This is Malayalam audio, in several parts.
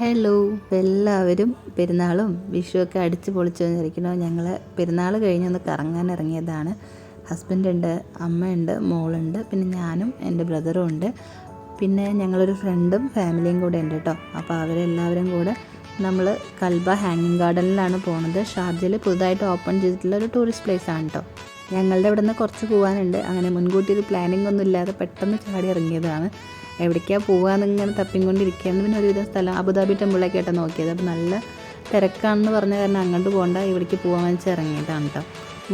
ഹലോ എല്ലാവരും പെരുന്നാളും വിഷുവൊക്കെ അടിച്ച് പൊളിച്ചു വന്നിരിക്കണോ ഞങ്ങൾ പെരുന്നാൾ കഴിഞ്ഞൊന്ന് കറങ്ങാൻ ഇറങ്ങിയതാണ്. ഹസ്ബൻഡ് ഉണ്ട് അമ്മയുണ്ട് മോളുണ്ട് പിന്നെ ഞാനും എന്റെ ബ്രദറും ഉണ്ട്. പിന്നെ ഞങ്ങളൊരു ഫ്രണ്ടും ഫാമിലിയും കൂടെ ഉണ്ട് കേട്ടോ അപ്പോൾ അവരെല്ലാവരും കൂടെ നമ്മൾ കൽബ ഹാങ്ങിങ് ഗാർഡനിലാണ് പോണത്. ഷാർജയിൽ പുതുതായിട്ട് ഓപ്പൺ ചെയ്തിട്ടുള്ള ഒരു ടൂറിസ്റ്റ് പ്ലേസ് ആണ് കേട്ടോ ഞങ്ങളുടെ ഇവിടെ നിന്ന് കുറച്ച് പോകാനുണ്ട് അങ്ങനെ മുൻകൂട്ടി ഒരു പ്ലാനിങ് ഒന്നും ഇല്ലാതെ പെട്ടെന്ന് ചാടി ഇറങ്ങിയതാണ്. എവിടേക്കാണ് പോകാമെന്ന് ഇങ്ങനെ തപ്പിക്കൊണ്ടിരിക്കുകയാണ്. പിന്നെ ഒരുവിധം സ്ഥലം അബുദാബി ടെമ്പിളൊക്കെ ആയിട്ടാണ് നോക്കിയത്. അപ്പോൾ നല്ല തിരക്കാണെന്ന് പറഞ്ഞ കാരണം അങ്ങോട്ട് പോകണ്ട. ഇവിടേക്ക് പോകാൻ വെച്ച് ഇറങ്ങിയതാണ് കേട്ടോ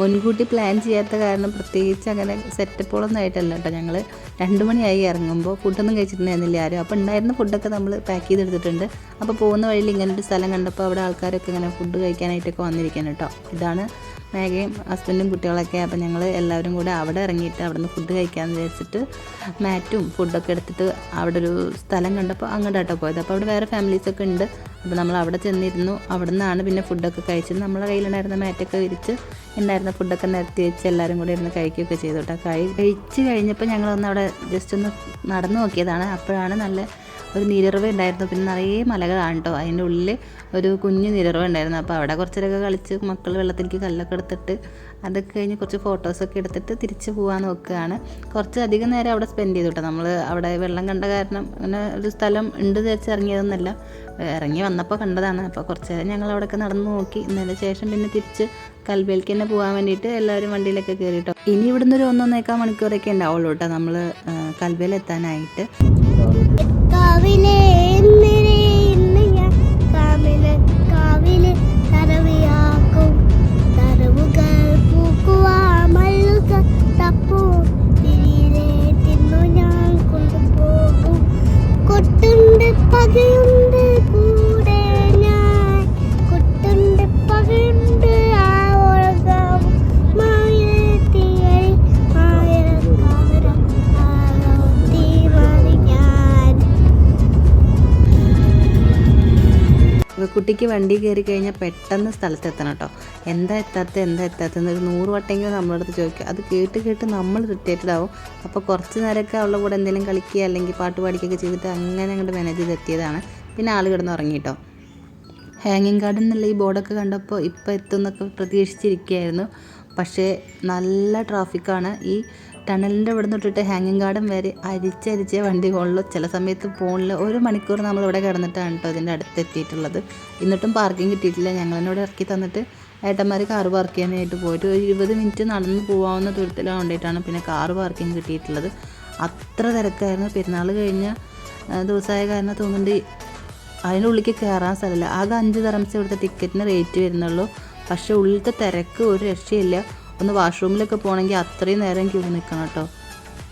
മുൻകൂട്ടി പ്ലാൻ ചെയ്യാത്ത കാരണം പ്രത്യേകിച്ച് അങ്ങനെ സെറ്റപ്പുകളൊന്നും ആയിട്ടല്ല കേട്ടോ ഞങ്ങൾ രണ്ട് മണിയായി ഇറങ്ങുമ്പോൾ ഫുഡൊന്നും കഴിച്ചിട്ടുണ്ടായിരുന്നില്ല ആരും. അപ്പോൾ ഉണ്ടായിരുന്ന ഫുഡൊക്കെ നമ്മൾ പാക്ക് ചെയ്തെടുത്തിട്ടുണ്ട്. അപ്പോൾ പോകുന്ന വഴിയിൽ ഇങ്ങനൊരു സ്ഥലം കണ്ടപ്പോൾ അവിടെ ആൾക്കാരൊക്കെ ഇങ്ങനെ ഫുഡ് കഴിക്കാനായിട്ടൊക്കെ വന്നിരിക്കണം കേട്ടോ ഇതാണ് മേഘയും ഹസ്ബൻഡും കുട്ടികളൊക്കെ അപ്പോൾ ഞങ്ങൾ എല്ലാവരും കൂടെ അവിടെ ഇറങ്ങിയിട്ട് അവിടെ നിന്ന് ഫുഡ് കഴിക്കാമെന്ന് വിചാരിച്ചിട്ട് മാറ്റും ഫുഡൊക്കെ എടുത്തിട്ട് അവിടെ ഒരു സ്ഥലം കണ്ടപ്പോൾ അങ്ങോട്ടാട്ടോ പോയത്. അപ്പോൾ അവിടെ വേറെ ഫാമിലീസൊക്കെ ഉണ്ട്. അപ്പോൾ നമ്മൾ അവിടെ ചെന്നിരുന്നു. അവിടെ നിന്നാണ് പിന്നെ ഫുഡൊക്കെ കഴിച്ചത്. നമ്മളെ കയ്യിലുണ്ടായിരുന്ന മാറ്റൊക്കെ വിരിച്ച് ഉണ്ടായിരുന്ന ഫുഡൊക്കെ നിരത്തി വെച്ച് എല്ലാവരും കൂടി ഇരുന്ന് കഴിക്കുകയൊക്കെ ചെയ്തു കേട്ടോ. കഴി കഴിച്ച് കഴിഞ്ഞപ്പോൾ ഞങ്ങളൊന്ന് അവിടെ ജസ്റ്റ് ഒന്ന് നടന്നു നോക്കിയതാണ്. അപ്പോഴാണ് നല്ല ഒരു നിരവ് ഉണ്ടായിരുന്നു. പിന്നെ നിറയെ മലകളാണ് കേട്ടോ. അതിന്റെ ഉള്ളിൽ ഒരു കുഞ്ഞു നിരവ് ഉണ്ടായിരുന്നു. അപ്പോൾ അവിടെ കുറച്ചരൊക്കെ കളിച്ച് മക്കൾ വെള്ളത്തിലേക്ക് കല്ലൊക്കെ എടുത്തിട്ട് അതൊക്കെ കഴിഞ്ഞ് കുറച്ച് ഫോട്ടോസൊക്കെ എടുത്തിട്ട് തിരിച്ച് പോകാൻ നോക്കുകയാണ്. കുറച്ച് അധികം നേരം അവിടെ സ്പെൻഡ് ചെയ്തു കേട്ടോ. നമ്മൾ അവിടെ വെള്ളം കണ്ട കാരണം അങ്ങനെ ഒരു സ്ഥലം ഉണ്ട് വെച്ച് ഇറങ്ങിയതൊന്നുമല്ല. ഇറങ്ങി വന്നപ്പോൾ കണ്ടതാണ്. അപ്പോൾ കുറച്ച് നേരം ഞങ്ങൾ അവിടെയൊക്കെ നടന്നു നോക്കി. ഇന്നലെ ശേഷം പിന്നെ തിരിച്ച് കൽബേലേക്ക് തന്നെ പോകാൻ വേണ്ടിയിട്ട് എല്ലാവരും വണ്ടിയിലൊക്കെ കയറിയിട്ടോ. ഇനി ഇവിടുന്ന് ഒരു ഒന്നൊന്നേക്കാൾ മണിക്കൂറൊക്കെ ഉണ്ടാവുള്ളൂ കേട്ടോ നമ്മൾ കൽബയിൽ എത്താനായിട്ട് കുട്ടിക്ക് വണ്ടി കയറി കഴിഞ്ഞാൽ പെട്ടെന്ന് സ്ഥലത്തെത്തണം കേട്ടോ. എന്താ എത്താത്ത എന്താ എത്താത്ത ഒരു നൂറ് വട്ടെങ്കിലും നമ്മളുടെ അടുത്ത് ചോദിക്കുക അത് കേട്ട് കേട്ട് നമ്മൾ ഇറിറ്റേറ്റഡ് ആവും. അപ്പോൾ കുറച്ച് നേരമൊക്കെ അവളുടെ കൂടെ എന്തെങ്കിലും കളിക്കുക അല്ലെങ്കിൽ പാട്ട് പാടിക്കുകയൊക്കെ ചെയ്തിട്ട് അങ്ങനെ അങ്ങോട്ട് മാനേജ് ചെയ്ത് എത്തിയതാണ്. പിന്നെ ആൾ കിടന്ന് ഉറങ്ങിയിട്ടോ ഹാങ്ങിങ് ഗാർഡൻ എന്നുള്ള ഈ ബോർഡൊക്കെ കണ്ടപ്പോൾ ഇപ്പോൾ എത്തുമെന്നൊക്കെ പ്രതീക്ഷിച്ചിരിക്കുകയായിരുന്നു. പക്ഷേ നല്ല ട്രാഫിക്കാണ് ഈ ടണലിന്റെ ഇവിടെ തൊട്ടിട്ട് ഹാങ്ങിങ് ഗാർഡൻ വരെ അരിച്ചരിച്ചേ വണ്ടി പോകുള്ളൂ ചില സമയത്ത് ഫോണിൽ ഒരു മണിക്കൂർ നമ്മൾ ഇവിടെ കിടന്നിട്ടാണ് കേട്ടോ ഇതിന്റെ അടുത്ത് എത്തിയിട്ടുള്ളത് എന്നിട്ടും പാർക്കിംഗ് കിട്ടിയിട്ടില്ല. എന്നോട് ഇറക്കി തന്നിട്ട് ഏട്ടന്മാർ കാർ പാർക്ക് ചെയ്യാനായിട്ട് പോയിട്ട് ഒരു ഇരുപത് മിനിറ്റ് നടന്ന് പോകാവുന്ന ദൂരത്തിലാണ് കൊണ്ടിട്ടാണ് പിന്നെ കാർ പാർക്കിംഗ് കിട്ടിയിട്ടുള്ളത്. അത്ര തിരക്കായിരുന്നു. പെരുന്നാൾ കഴിഞ്ഞ ദിവസമായ കാരണം തോന്നുന്നുണ്ട് അതിന്റെ ഉള്ളിലേക്ക് കയറാൻ സ്ഥലമില്ല. ആകെ അഞ്ച് തരംസ് ഇവിടുത്തെ ടിക്കറ്റിന് റേറ്റ് വരുന്നുള്ളൂ. പക്ഷേ ഉള്ളിലത്തെ തിരക്ക് ഒരു രക്ഷയില്ല. ഒന്ന് വാഷ്റൂമിലൊക്കെ പോകണമെങ്കിൽ അത്രയും നേരം ക്യൂ നിൽക്കണം കേട്ടോ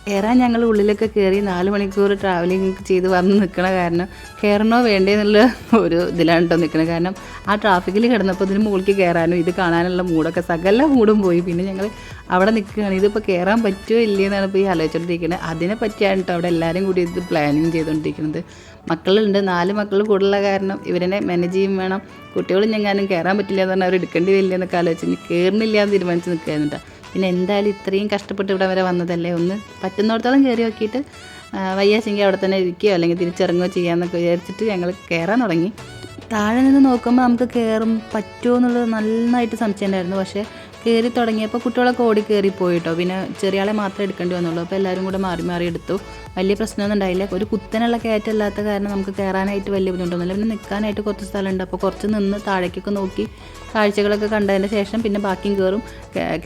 കയറാൻ ഞങ്ങൾ ഉള്ളിലൊക്കെ കയറി നാല് മണിക്കൂർ ട്രാവലിംഗ് ചെയ്ത് വന്ന് നിൽക്കണ കാരണം കയറണോ വേണ്ടേ എന്നുള്ള ഒരു ഇതിലാണ് കേട്ടോ നിൽക്കുന്നത് കാരണം ആ ട്രാഫിക്കിൽ കിടന്നപ്പോൾ ഇതിന് മുകളിൽ കയറാനും ഇത് കാണാനുള്ള മൂടൊക്കെ സകല മൂടും പോയി. പിന്നെ ഞങ്ങൾ അവിടെ നിൽക്കുകയാണ് ഇതിപ്പോൾ കയറാൻ പറ്റുമോ ഇല്ലേ എന്നാണ് ഇപ്പോൾ ഈ ആലോചിച്ചുകൊണ്ടിരിക്കുന്നത് അതിനെ പറ്റിയാണ് കേട്ടോ അവിടെ എല്ലാവരും കൂടി ഇത് പ്ലാനിങ് ചെയ്തുകൊണ്ടിരിക്കുന്നത് മക്കളുണ്ട്. നാല് മക്കൾ കൂടുതലുള്ള കാരണം ഇവരെ മാനേജ് ചെയ്യും വേണം. കുട്ടികളും ഞങ്ങാനും കയറാൻ പറ്റില്ല എന്ന് പറഞ്ഞാൽ അവർ എടുക്കേണ്ടി വരില്ല എന്നൊക്കെ ആലോചിച്ച് കയറുന്നില്ല എന്ന് തീരുമാനിച്ച് നിൽക്കുകയാണ് കേട്ടോ. പിന്നെ എന്തായാലും ഇത്രയും കഷ്ടപ്പെട്ട് ഇവിടെ വരെ വന്നതല്ലേ ഒന്ന് പറ്റുന്നിടത്തോളം കയറി നോക്കിയിട്ട് വയ്യാശങ്കി അവിടെ തന്നെ ഇരിക്കുകയോ അല്ലെങ്കിൽ തിരിച്ചിറങ്ങുകയോ ചെയ്യാമെന്നൊക്കെ വിചാരിച്ചിട്ട് ഞങ്ങൾ കയറാൻ തുടങ്ങി. താഴെ നിന്ന് നോക്കുമ്പോൾ നമുക്ക് കയറും പറ്റുമോ എന്നുള്ളത് നന്നായിട്ട് സംശയം ഉണ്ടായിരുന്നു പക്ഷേ കയറി തുടങ്ങിയപ്പോൾ കുട്ടികളൊക്കെ ഓടി കയറി പോയിട്ടോ. പിന്നെ ചെറിയ ആളെ മാത്രമേ എടുക്കേണ്ടി വന്നുള്ളൂ. അപ്പോൾ എല്ലാവരും കൂടെ മാറി മാറി എടുത്തു. വലിയ പ്രശ്നമൊന്നും ഉണ്ടായില്ല. ഒരു കുത്തനുള്ള കയറ്റമില്ലാത്ത കാരണം നമുക്ക് കയറാനായിട്ട് വലിയ ബുദ്ധിമുട്ടൊന്നുമില്ല പിന്നെ നിൽക്കാനായിട്ട് കുറച്ച് സ്ഥലമുണ്ട്. അപ്പോൾ കുറച്ച് നിന്ന് താഴേക്കൊക്കെ നോക്കി കാഴ്ചകളൊക്കെ കണ്ടതിന് ശേഷം പിന്നെ ബാക്കിയും കയറും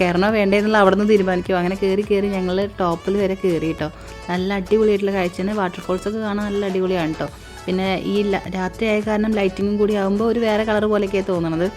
കയറണോ വേണ്ടതെന്നുള്ള അവിടെ നിന്ന് തീരുമാനിക്കും. അങ്ങനെ കയറി കയറി ഞങ്ങൾ ടോപ്പിൽ വരെ കയറി കേട്ടോ നല്ല അടിപൊളിയായിട്ടുള്ള കാഴ്ചയാണ് വാട്ടർഫോൾസൊക്കെ കാണാൻ നല്ല അടിപൊളിയാണ് കേട്ടോ പിന്നെ ഈ രാത്രിയായ കാരണം ലൈറ്റിങ്ങും കൂടി ആകുമ്പോൾ ഒരു വേറെ കളർ പോലെയൊക്കെയാണ് തോന്നണത്.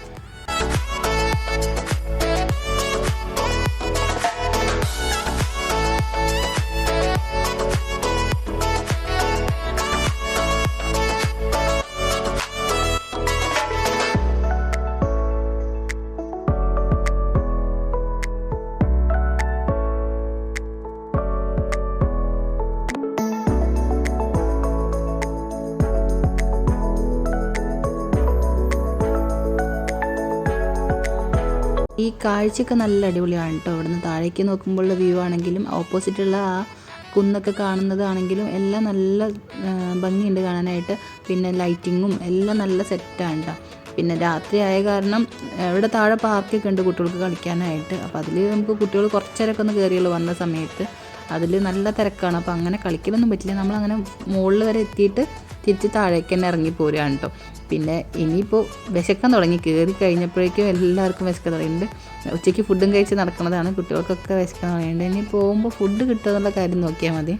കാഴ്ചയൊക്കെ നല്ല അടിപൊളിയാണ് കേട്ടോ ഇവിടുന്ന് താഴേക്ക് നോക്കുമ്പോഴുള്ള വ്യൂ ആണെങ്കിലും ഓപ്പോസിറ്റുള്ള ആ കുന്നൊക്കെ കാണുന്നതാണെങ്കിലും എല്ലാം നല്ല ഭംഗിയുണ്ട് കാണാനായിട്ട്. പിന്നെ ലൈറ്റിങ്ങും എല്ലാം നല്ല സെറ്റാണ് കേട്ടോ പിന്നെ രാത്രി ആയ കാരണം ഇവിടെ താഴെ പാർക്കൊക്കെ ഉണ്ട് കുട്ടികൾക്ക് കളിക്കാനായിട്ട്. അപ്പോൾ അതിൽ നമുക്ക് കുട്ടികൾ കുറച്ചേരൊക്കെ ഒന്ന് കയറിയുള്ളൂ വന്ന സമയത്ത്. അതിൽ നല്ല തിരക്കാണ്. അപ്പോൾ അങ്ങനെ കളിക്കലൊന്നും പറ്റില്ല. നമ്മളങ്ങനെ മുകളിൽ വരെ എത്തിയിട്ട് തിരിച്ച് താഴേക്ക് തന്നെ ഇറങ്ങി പോരുകയാണ് കേട്ടോ പിന്നെ ഇനിയിപ്പോൾ വിശക്കാൻ തുടങ്ങി. കയറി കഴിഞ്ഞപ്പോഴേക്കും എല്ലാവർക്കും വിശക്കാൻ തുടങ്ങിയിട്ടുണ്ട് ഉച്ചയ്ക്ക് ഫുഡും കഴിച്ച് നടക്കുന്നതാണ്. കുട്ടികൾക്കൊക്കെ വിശക്കാൻ തുടങ്ങിയിട്ടുണ്ട്. ഇനി പോകുമ്പോൾ ഫുഡ് കിട്ടുക എന്നുള്ള കാര്യം നോക്കിയാൽ മതി.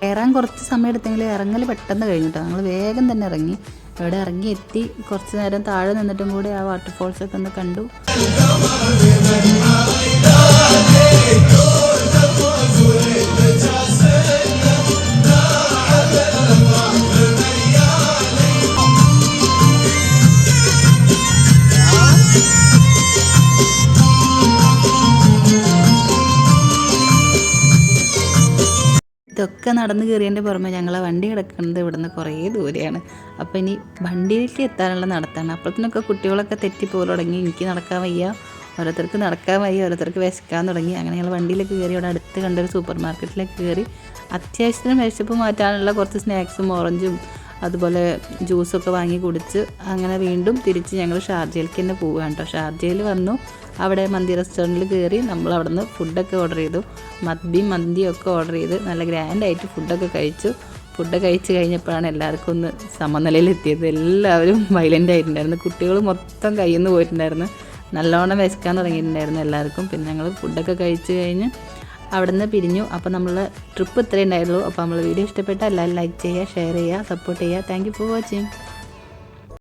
കയറാൻ കുറച്ച് സമയം എടുത്തെങ്കിൽ ഇറങ്ങൽ പെട്ടെന്ന് കഴിഞ്ഞു കേട്ടോ ഞങ്ങൾ വേഗം തന്നെ ഇറങ്ങി. ഇവിടെ ഇറങ്ങി എത്തി. കുറച്ച് നേരം താഴെ നിന്നിട്ടും കൂടി ആ വാട്ടർഫോൾസൊക്കെ ഒന്ന് കണ്ടു. ഇതൊക്കെ നടന്ന് കയറിയതിന്റെ പുറമെ ഞങ്ങളെ വണ്ടി കിടക്കുന്നത് ഇവിടുന്ന് കുറേ ദൂരെയാണ്. അപ്പോൾ ഇനി വണ്ടിയിലേക്ക് എത്താനുള്ള നടത്താണ്. അപ്പോഴത്തേനൊക്കെ കുട്ടികളൊക്കെ തെറ്റിപ്പോലും തുടങ്ങി. എനിക്ക് നടക്കാൻ വയ്യ. ഓരോരുത്തർക്ക് നടക്കാൻ വയ്യ ഓരോരുത്തർക്ക് വിശക്കാൻ തുടങ്ങി. അങ്ങനെ ഞങ്ങൾ വണ്ടിയിലേക്ക് കയറി അവിടെ അടുത്ത് കണ്ടൊരു സൂപ്പർ മാർക്കറ്റിലേക്ക് കയറി അത്യാവശ്യത്തിന് വിശപ്പ് മാറ്റാനുള്ള കുറച്ച് സ്നാക്സും ഓറഞ്ചും അതുപോലെ ജ്യൂസൊക്കെ വാങ്ങി കുടിച്ച് അങ്ങനെ വീണ്ടും തിരിച്ച് ഞങ്ങൾ ഷാർജയിലേക്ക് തന്നെ പോവുകയാണ് കേട്ടോ. ഷാർജയിൽ വന്നു. അവിടെ മന്തി റെസ്റ്റോറന്റിൽ കയറി നമ്മൾ അവിടെ നിന്ന് ഫുഡൊക്കെ ഓർഡർ ചെയ്തു. മന്തിയും മന്തിയും ഒക്കെ ഓർഡർ ചെയ്ത് നല്ല ഗ്രാൻഡായിട്ട് ഫുഡൊക്കെ കഴിച്ചു. ഫുഡ് കഴിച്ച് കഴിഞ്ഞപ്പോഴാണ് എല്ലാവർക്കും ഒന്ന് സമനിലയിൽ എത്തിയത് എല്ലാവരും വയലന്റ് ആയിട്ടുണ്ടായിരുന്നു. കുട്ടികൾ മൊത്തം കയ്യിൽ നിന്ന് പോയിട്ടുണ്ടായിരുന്നു. നല്ലോണം വിശക്കാൻ തുടങ്ങിയിട്ടുണ്ടായിരുന്നു എല്ലാവർക്കും. പിന്നെ ഞങ്ങൾ ഫുഡൊക്കെ കഴിച്ച് കഴിഞ്ഞ് അവിടെ നിന്ന് പിരിഞ്ഞു. അപ്പോൾ നമ്മൾ ട്രിപ്പ് ഇത്രയേ ഉണ്ടായുള്ളൂ അപ്പോൾ നമ്മൾ വീഡിയോ ഇഷ്ടപ്പെട്ടാൽ എല്ലാവരും ലൈക്ക് ചെയ്യുക ഷെയർ ചെയ്യുക സപ്പോർട്ട് ചെയ്യുക. Thank for watching